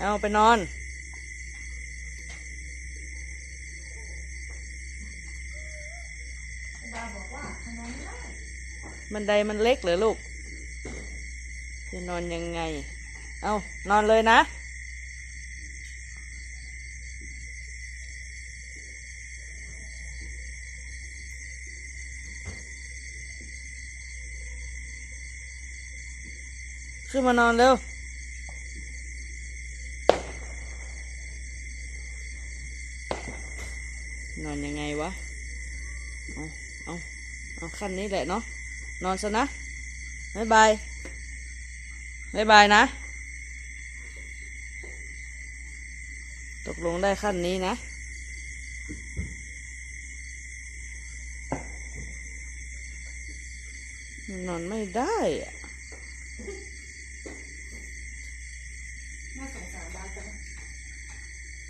เอาไปนอนดาบอกว่ามันไดมันเล็กเหรอลูก จะนอนยังไง เอานอนเลยนะขึ้นมานอนเร็ว นอนยังไงวะ เอาเอาเอาขั้นนี้แหละเนาะ นอนซะนะบ๊ายบายบ๊ายบายนะ ตกลงได้ขั้นนี้นะนอนไม่ได้อะน่าสงสารบาสจัง